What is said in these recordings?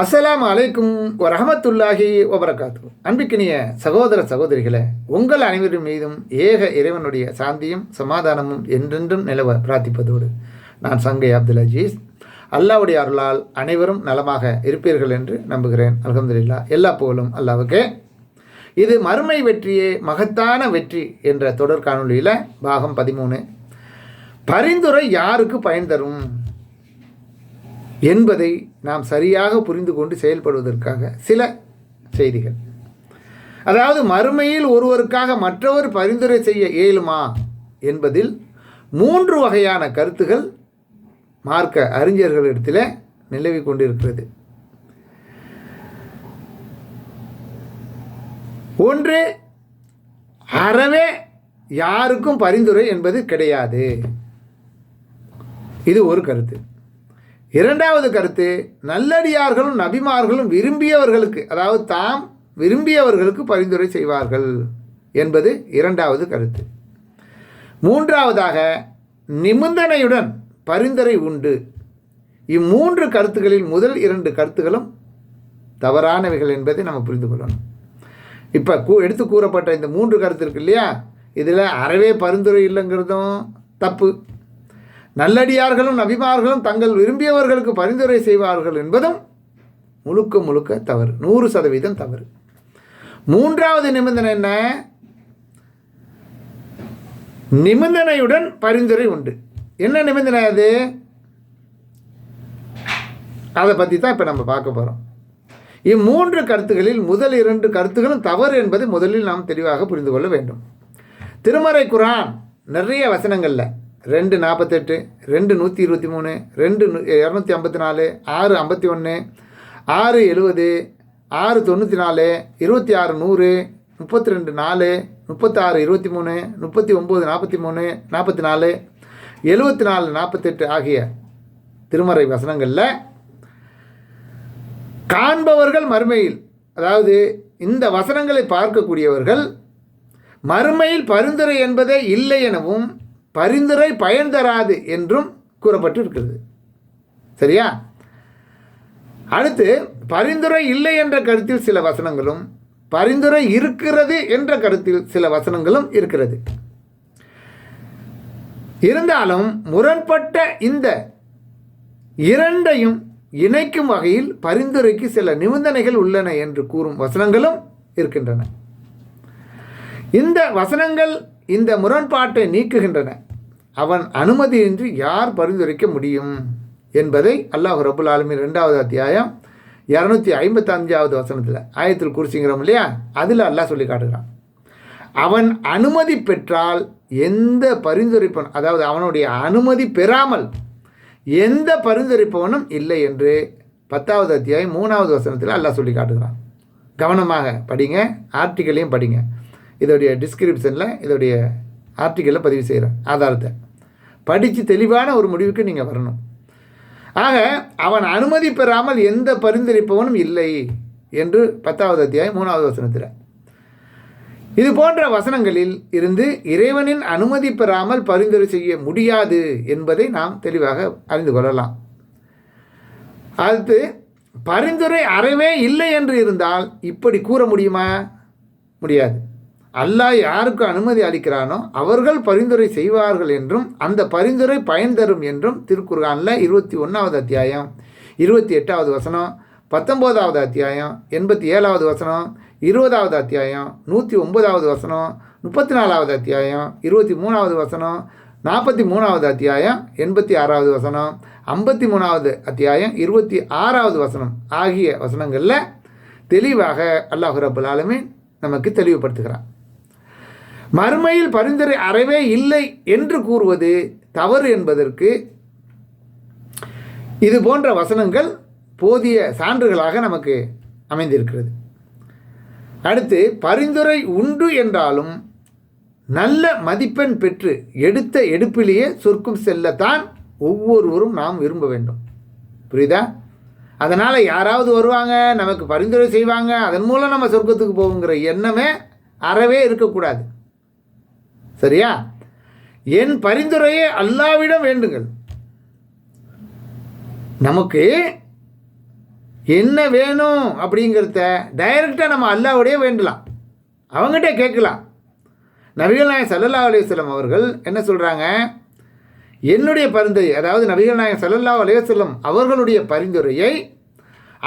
அஸ்லாம் அலைக்கும் ரஹமத்துல்லாஹி வபரகாத்து அன்பிக்கினிய சகோதர சகோதரிகளே உங்கள் அனைவரின் மீதும் ஏக இறைவனுடைய சாந்தியும் சமாதானமும் என்றென்றும் நிலவ பிரார்த்திப்பதோடு நான் சங்கை அப்துல் அஜீஸ். அல்லாவுடைய அருளால் அனைவரும் நலமாக இருப்பீர்கள் என்று நம்புகிறேன். அல்ஹம்துலில்லா எல்லா புகழும் அல்லாவுக்கே. இது மறுமை வெற்றியே மகத்தான வெற்றி என்ற தொடர் காணொலியில் பாகம் பதிமூணு. பரிந்துரை யாருக்கு பயன் தரும்? என்பதை நாம் சரியாக புரிந்து கொண்டு செயல்படுவதற்காக சில செய்திகள். அதாவது மறுமையில் ஒருவருக்காக மற்றவர் பரிந்துரை செய்ய இயலுமா என்பதில் மூன்று வகையான கருத்துகள் மார்க்க அறிஞர்களிடத்தில் நிலவி கொண்டிருக்கிறது. ஒன்று அறவே யாருக்கும் பரிந்துரை என்பது கிடையாது. இது ஒரு கருத்து. இரண்டாவது கருத்து நல்லடியார்களும் நபிமார்களும் விரும்பியவர்களுக்கு அதாவது தாம் விரும்பியவர்களுக்கு பரிந்துரை செய்வார்கள் என்பது இரண்டாவது கருத்து. மூன்றாவதாக நிபந்தனையுடன் பரிந்துரை உண்டு. இம்மூன்று கருத்துக்களில் முதல் இரண்டு கருத்துகளும் தவறானவைகள் என்பதை நம்ம புரிந்து கொள்ளணும். இப்போ கூ எடுத்து கூறப்பட்ட இந்த மூன்று கருத்து இருக்கு இல்லையா? இதில் அறவே பரிந்துரை இல்லைங்கிறதும் தப்பு. நல்லடியார்களும் நபிமார்களும் தங்கள் விரும்பியவர்களுக்கு பரிந்துரை செய்வார்கள் என்பதும் முழுக்க முழுக்க தவறு. நூறு சதவீதம் தவறு. மூன்றாவது நிபந்தனை என்ன? நிபந்தனையுடன் பரிந்துரை உண்டு. என்ன நிபந்தனை அது? அதை பற்றி தான் இப்போ நம்ம பார்க்க போகிறோம் இம்மூன்று கருத்துகளில் முதல் இரண்டு கருத்துகளும் தவறு என்பதை முதலில் நாம் தெளிவாக புரிந்து கொள்ள வேண்டும். திருமறை குரான் நிறைய வசனங்களில் ரெண்டு நாற்பத்தெட்டு ரெண்டு நூற்றி இருபத்தி மூணு ரெண்டு நூ இரநூத்தி ஐம்பத்தி நாலு ஆறு ஐம்பத்தி ஒன்று ஆறு எழுபது ஆறு தொண்ணூற்றி நாலு இருபத்தி ஆறு நூறு முப்பத்தி ரெண்டு நாலு முப்பத்தாறு இருபத்தி மூணு முப்பத்தி ஒம்பது நாற்பத்தி மூணு நாற்பத்தி நாலு எழுபத்தி நாலு நாற்பத்தெட்டு ஆகிய திருமறை வசனங்களில் காண்பவர்கள் மறுமையில் அதாவது இந்த வசனங்களை பார்க்கக்கூடியவர்கள் மறுமையில் பரிந்துரை என்பதே இல்லை எனவும் பரிந்துரை பயன் தராது என்றும் கூறப்பட்டு இருக்கிறது சரியா? அடுத்து பரிந்துரை இல்லை என்ற கருத்தில் சில வசனங்களும் பரிந்துரை இருக்கிறது என்ற கருத்தில் சில வசனங்களும் இருக்கிறது. இருந்தாலும் முரண்பட்ட இந்த இரண்டையும் இணைக்கும் வகையில் பரிந்துரைக்கு சில நிபந்தனைகள் உள்ளன என்று கூறும் வசனங்களும் இருக்கின்றன. இந்த வசனங்கள் இந்த முரண்பாட்டை நீக்குகின்றன. அவன் அனுமதியின்றி யார் பரிந்துரைக்க முடியும்? என்பதை அல்லாஹ் ரபுல் ஆலமின் ரெண்டாவது அத்தியாயம் இரநூத்தி ஐம்பத்தஞ்சாவது வசனத்தில் ஆயத்தில் குறிச்சிங்கிறோம் இல்லையா? அதில் அல்லாஹ் சொல்லி காட்டுகிறான். அவன் அனுமதி பெற்றால் எந்த பரிந்துரைப்பன் அதாவது அவனுடைய அனுமதி பெறாமல் எந்த பரிந்துரைப்பவனும் இல்லை என்று பத்தாவது அத்தியாயம் மூணாவது வசனத்தில் அல்லாஹ் சொல்லி காட்டுகிறான். கவனமாக படிங்க ஆர்டிக்கலையும் படிங்க. இதோடைய டிஸ்கிரிப்ஷனில் இதோடைய ஆர்டிக்கலில் பதிவு செய்கிறேன் ஆதாரத்தை. படித்து தெளிவான ஒரு முடிவுக்கு நீங்கள் வரணும். ஆக அவன் அனுமதி பெறாமல் எந்த பரிந்துரைப்பவனும் இல்லை என்று பத்தாவது அத்தியாயம் மூணாவது வசனத்தில். இது போன்ற வசனங்களில் இருந்து இறைவனின் அனுமதி பெறாமல் பரிந்துரை செய்ய முடியாது என்பதை நாம் தெளிவாக அறிந்து கொள்ளலாம். அடுத்து பரிந்துரை அறவே இல்லை என்று இருந்தால் இப்படி கூற முடியுமா? முடியாது. அல்லாஹ் யாருக்கு அனுமதி அளிக்கிறானோ அவர்கள் பரிந்துரை செய்வார்கள் என்றும் அந்த பரிந்துரை பயன் தரும் என்றும் திருக்குர்கானில் இருபத்தி ஒன்றாவது அத்தியாயம் இருபத்தி எட்டாவது வசனம் பத்தொம்போதாவது அத்தியாயம் எண்பத்தி ஏழாவது வசனம் இருபதாவது அத்தியாயம் நூற்றி ஒன்பதாவது வசனம் முப்பத்தி நாலாவது அத்தியாயம் இருபத்தி மூணாவது வசனம் நாற்பத்தி மூணாவது அத்தியாயம் எண்பத்தி ஆறாவது வசனம் ஐம்பத்தி மூணாவது அத்தியாயம் இருபத்தி ஆறாவது வசனம் ஆகிய வசனங்களில் தெளிவாக அல்லாஹு ரபுல் ஆலமீன் நமக்கு தெளிவுபடுத்துகிறான். மறுமையில் பரிந்துரை அறவே இல்லை என்று கூறுவது தவறு என்பதற்கு இது போன்ற வசனங்கள் போதிய சான்றுகளாக நமக்கு அமைந்திருக்கிறது. அடுத்து பரிந்துரை உண்டு என்றாலும் நல்ல மதிப்பெண் பெற்று எடுத்த எடுப்பிலேயே சொர்க்கம் செல்லத்தான் ஒவ்வொருவரும் நாம் விரும்ப வேண்டும். புரியுதா? அதனால் யாராவது வருவாங்க நமக்கு பரிந்துரை செய்வாங்க அதன் மூலம் நம்ம சொர்க்கத்துக்கு போகுங்கிற எண்ணமே அறவே இருக்கக்கூடாது. சரியா? என் பரிந்துரையை அல்லாவிடம் வேண்டுங்கள். நமக்கு என்ன வேணும் அப்படிங்கிறத டைரெக்டாக நம்ம அல்லாவுடைய வேண்டலாம். அவங்ககிட்ட கேட்கலாம். நபிகள் நாயகம் சல்லல்லா அலையுஸ்லம் அவர்கள் என்ன சொல்கிறாங்க என்னுடைய பரிந்துரை அதாவது நபிகள் நாயகம் சல்லல்லா அலையுஸ்லம் அவர்களுடைய பரிந்துரையை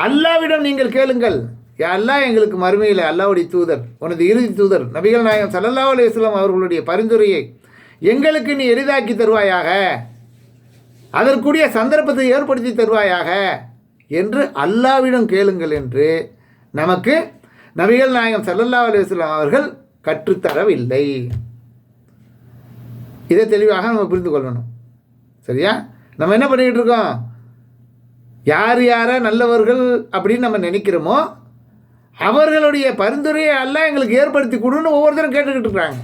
அல்லாவிடம் நீங்கள் கேளுங்கள். அல்லாஹ் எங்களுக்கு மறுமையில் அல்லாவுடைய தூதர் உனது இறுதி தூதர் நபிகள் நாயகம் சல்லல்லா அலையுஸ்லம் அவர்களுடைய பரிந்துரையை எங்களுக்கு நீ எளிதாக்கி தருவாயாக அதற்குரிய சந்தர்ப்பத்தை ஏற்படுத்தி தருவாயாக என்று அல்லாவிடம் கேளுங்கள் என்று நமக்கு நபிகள் நாயகம் சல்லல்லா அலுவலாம் அவர்கள் கற்றுத்தரவில்லை. இதை தெளிவாக நம்ம புரிந்து கொள்ளணும். சரியா? நம்ம என்ன பண்ணிக்கிட்டு இருக்கோம்? யார் யாரை நல்லவர்கள் அப்படின்னு நம்ம நினைக்கிறோமோ அவர்களுடைய பரிந்துரையை எல்லாம் எங்களுக்கு ஏற்படுத்தி கொடுன்னு ஒவ்வொருத்தரும் கேட்டுக்கிட்டு இருக்கிறாங்க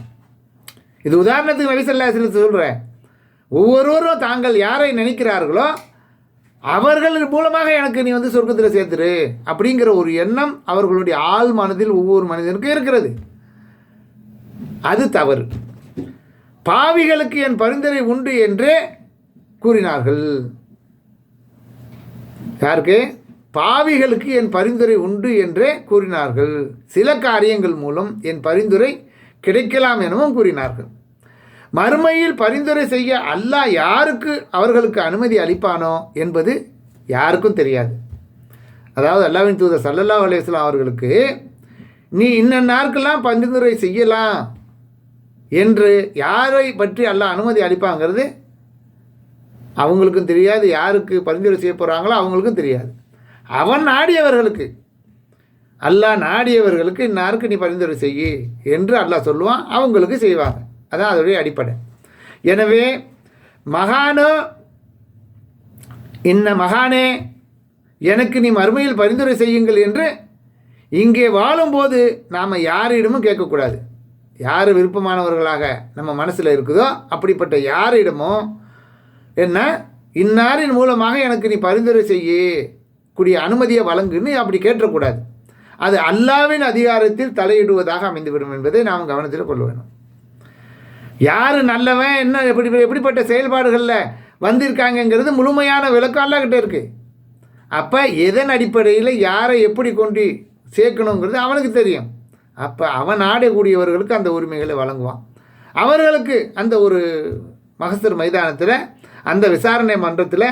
இது உதாரணத்துக்கு நபிசல்லாசில் சொல்கிறேன் ஒவ்வொருவரும் தாங்கள் யாரை நினைக்கிறார்களோ அவர்கள் மூலமாக எனக்கு நீ வந்து சொர்க்கத்தில் சேர்த்துரு அப்படிங்கிற ஒரு எண்ணம் அவர்களுடைய ஆள் மனதில் ஒவ்வொரு மனிதனுக்கும் இருக்கிறது. அது தவறு. பாவிகளுக்கு என் பரிந்துரை உண்டு என்றே கூறினார்கள். யாருக்கு? பாவிகளுக்கு என் பரிந்துரை உண்டு என்றே கூறினார்கள். சில காரியங்கள் மூலம் என் பரிந்துரை கிடைக்கலாம் எனவும் கூறினார்கள். மறுமையில் பரிந்துரை செய்ய அல்லாஹ் யாருக்கு அவர்களுக்கு அனுமதி அளிப்பானோ என்பது யாருக்கும் தெரியாது. அதாவது அல்லாவின் தூதர் சல்லல்லா அலையம் அவர்களுக்கு நீ இன்ன நாட்கெல்லாம் பரிந்துரை செய்யலாம் என்று யாரை பற்றி அல்லாஹ் அனுமதி அளிப்பாங்கிறது? அவங்களுக்கும் தெரியாது. யாருக்கு பரிந்துரை செய்ய போகிறாங்களோ அவங்களுக்கும் தெரியாது. அவன் நாடியவர்களுக்கு. அல்லாஹ் நாடியவர்களுக்கு இன்னாருக்கு நீ பரிந்துரை செய்யி என்று அல்லாஹ் சொல்லுவான் அவங்களுக்கு செய்வாங்க. அதான் அதோடைய அடிப்படை. எனவே மகானோ இன்ன மகானே எனக்கு நீ மறுமையில் பரிந்துரை செய்யுங்கள் என்று இங்கே வாழும்போது நாம் யாரிடமும் கேட்கக்கூடாது. யார் விருப்பமானவர்களாக நம்ம மனசில் இருக்குதோ அப்படிப்பட்ட யாரிடமும் என்ன? இன்னாரின் மூலமாக எனக்கு நீ பரிந்துரை செய்ய கூடிய அனுமதியை வழங்குன்னு அப்படி கேட்டக்கூடாது. அது அல்லாவின் அதிகாரத்தில் தலையிடுவதாக அமைந்துவிடும் என்பதை நாம் கவனத்தில் கொள்ள வேணும் யார் நல்லவன் என்ன எப்படி எப்படிப்பட்ட செயல்பாடுகளில் வந்திருக்காங்கங்கிறது முழுமையான விளக்கம் அல்லாக்கிட்ட இருக்குது அப்போ எதன் அடிப்படையில் யாரை எப்படி கொண்டு சேர்க்கணுங்கிறது அவனுக்கு தெரியும். அப்போ அவன் ஆடக்கூடியவர்களுக்கு அந்த உரிமைகளை வழங்குவான். அவர்களுக்கு அந்த ஒரு மகசர் மைதானத்தில் அந்த விசாரணை மன்றத்தில்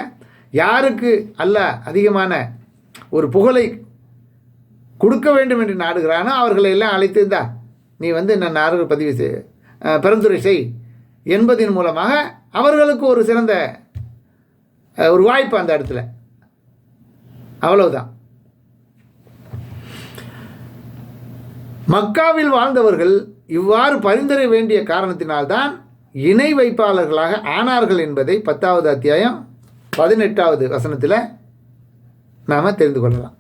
யாருக்கு அல்ல அதிகமான ஒரு புகழை கொடுக்க வேண்டும் என்று நாடுகிறானோ அவர்களை எல்லாம் அழைத்திருந்தா நீ வந்து நான் நாடு பதிவு செய் பரிந்துரை செய் என்பதின் மூலமாக அவர்களுக்கு ஒரு சிறந்த ஒரு வாய்ப்பு அந்த இடத்துல. அவ்வளவுதான். மக்காவில் வாழ்ந்தவர்கள் இவ்வாறு பரிந்துரை வேண்டிய காரணத்தினால்தான் இணை வைப்பாளர்களாக ஆனார்கள் என்பதை பத்தாவது அத்தியாயம் பதினெட்டாவது வசனத்தில் நாம் தெரிந்து கொள்ளலாம்.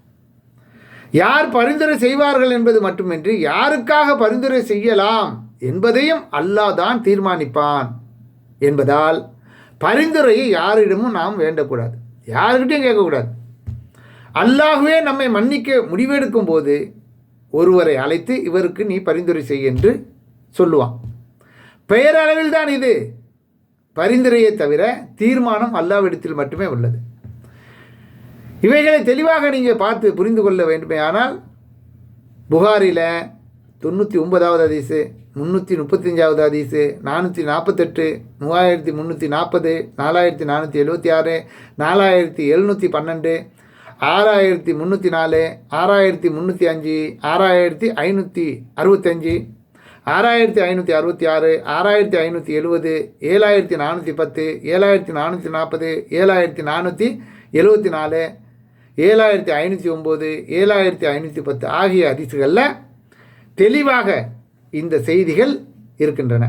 யார் பரிந்துரை செய்வார்கள் என்பது மட்டுமின்றி யாருக்காக பரிந்துரை செய்யலாம் என்பதையும் அல்லாஹ் தான் தீர்மானிப்பான் என்பதால் பரிந்துரையை யாரிடமும் நாம் வேண்டக்கூடாது. யாருக்கிட்டையும் கேட்கக்கூடாது. அல்லாஹுவே நம்மை மன்னிக்க முடிவெடுக்கும் போது ஒருவரை அழைத்து இவருக்கு நீ பரிந்துரை செய் என்று சொல்லுவான். பெயரளவில் தான் இது. பரிந்துரையை தவிர தீர்மானம் அல்லாவிடத்தில் மட்டுமே உள்ளது. இவைகளை தெளிவாக நீங்கள் பார்த்து புரிந்து கொள்ள வேண்டுமே. ஆனால் புகாரில் தொண்ணூற்றி ஒன்பதாவது அதிசு முந்நூற்றி முப்பத்தஞ்சாவது அதிசு நானூற்றி நாற்பத்தெட்டு மூவாயிரத்தி முந்நூற்றி நாற்பது நாலாயிரத்தி நானூற்றி எழுபத்தி ஆறு நாலாயிரத்தி எழுநூற்றி பன்னெண்டு ஆறாயிரத்தி முந்நூற்றி நாலு ஆறாயிரத்தி முந்நூற்றி அஞ்சு ஆறாயிரத்தி ஐநூற்றி அறுபத்தஞ்சு ஆறாயிரத்தி ஐநூற்றி அறுபத்தி ஆறு ஆறாயிரத்தி ஐநூற்றி எழுபது ஏழாயிரத்தி நானூற்றி பத்து ஏழாயிரத்தி நானூற்றி நாற்பது ஏழாயிரத்தி நானூற்றி எழுபத்தி நாலு ஏழாயிரத்தி ஐநூற்றி ஒம்பது ஏழாயிரத்தி ஐநூற்றி பத்து ஆகிய அதிசுகளில் தெளிவாக இந்த செய்திகள் இருக்கின்றன.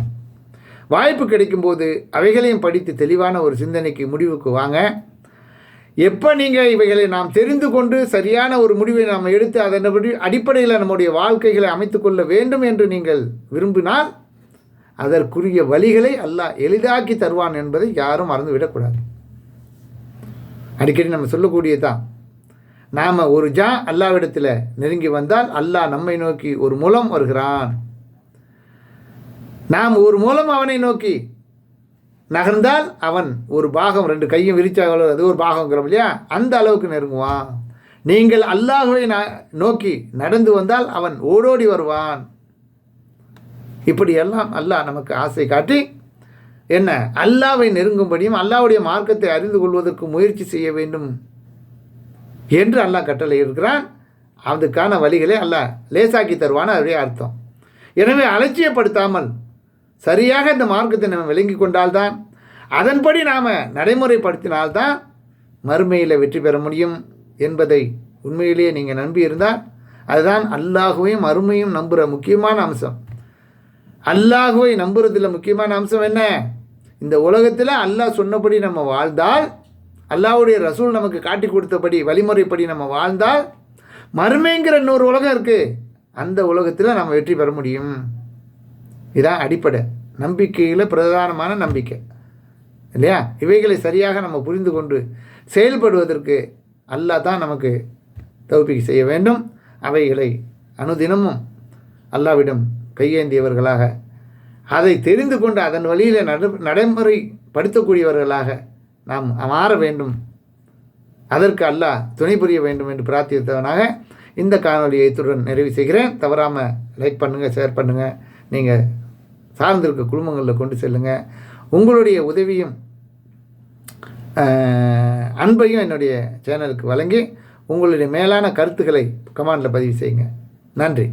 வாய்ப்பு கிடைக்கும்போது அவைகளையும் படித்து தெளிவான ஒரு சிந்தனைக்கு முடிவுக்கு வாங்க. எப்போ நீங்கள் இவைகளை நாம் தெரிந்து கொண்டு சரியான ஒரு முடிவை நாம் எடுத்து அதன்படி அடிப்படையில் நம்முடைய வாழ்க்கைகளை அமைத்துக்கொள்ள வேண்டும் என்று நீங்கள் விரும்பினால் அதற்குரிய வழிகளை அல்லாஹ் எளிதாக்கி தருவான் என்பதை யாரும் மறந்து விடக்கூடாது. அடிக்கடி நம்ம சொல்லக்கூடியதான் நாம் ஒரு ஜா அல்லாவிடத்தில் நெருங்கி வந்தால் அல்லாஹ் நம்மை நோக்கி ஒரு மூலம் வருகிறான். நாம் ஒரு மூலம் அவனை நோக்கி நகர்ந்தால் அவன் ஒரு பாகம் ரெண்டு கையும் விரிச்சாக அது ஒரு பாகங்கிறோம் இல்லையா? அந்த அளவுக்கு நெருங்குவான். நீங்கள் அல்லாஹுவை நா- நோக்கி நடந்து வந்தால் அவன் ஓடோடி வருவான். இப்படியெல்லாம் அல்லாஹ் நமக்கு ஆசை காட்டி என்ன? அல்லாவை நெருங்கும்படியும் அல்லாஹ்வுடைய மார்க்கத்தை அறிந்து கொள்வதற்கு முயற்சி செய்ய வேண்டும் என்று அல்லாஹ் கட்டளை இருக்கிறான் அதுக்கான வழிகளை அல்லாஹ் லேசாக்கி தருவான்னு அதனுடைய அர்த்தம். எனவே அலட்சியப்படுத்தாமல் சரியாக இந்த மார்க்கத்தை நம்ம விளங்கி கொண்டால்தான் அதன்படி நாம் நடைமுறைப்படுத்தினால்தான் மறுமையில் வெற்றி பெற முடியும் என்பதை உண்மையிலேயே நீங்கள் நம்பி இருந்தால் அதுதான் அல்லாஹுவையும் அருமையும் நம்புகிற முக்கியமான அம்சம். அல்லாஹுவை நம்புறதுல முக்கியமான அம்சம் என்ன? இந்த உலகத்தில் அல்லாஹ் சொன்னபடி நம்ம வாழ்ந்தால் அல்லாஹ்வுடைய ரசூல் நமக்கு காட்டி கொடுத்தபடி வழிமுறைப்படி நம்ம வாழ்ந்தால் மறுமைங்கிற இன்னொரு உலகம் இருக்குது அந்த உலகத்தில் நம்ம வெற்றி பெற முடியும். இதான் அடிப்படை. நம்பிக்கையில் பிரதானமான நம்பிக்கை. இல்லையா? இவைகளை சரியாக நம்ம புரிந்து கொண்டு செயல்படுவதற்கு அல்லாஹ் தான் நமக்கு தௌபிக் செய்ய வேண்டும். அவைகளை அனுதினமும் அல்லாவிடம் கையேந்தியவர்களாக அதை தெரிந்து கொண்டு அதன் வழியில் நடு நடைமுறைப்படுத்தக்கூடியவர்களாக நாம் மாற வேண்டும். அதற்கு அல்லாஹ் துணை புரிய வேண்டும் என்று பிரார்த்தித்தவனாக இந்த காணொலியை இத்துடன் நிறைவு செய்கிறேன். தவறாமல் லைக் பண்ணுங்கள் ஷேர் பண்ணுங்கள் நீங்கள் சார்ந்திருக்க குடும்பங்களில் கொண்டு செல்லுங்கள் உங்களுடைய உதவியும் அன்பையும் என்னுடைய சேனலுக்கு வழங்கி உங்களுடைய மேலான கருத்துக்களை கமாண்டில் பதிவு செய்யுங்க. நன்றி.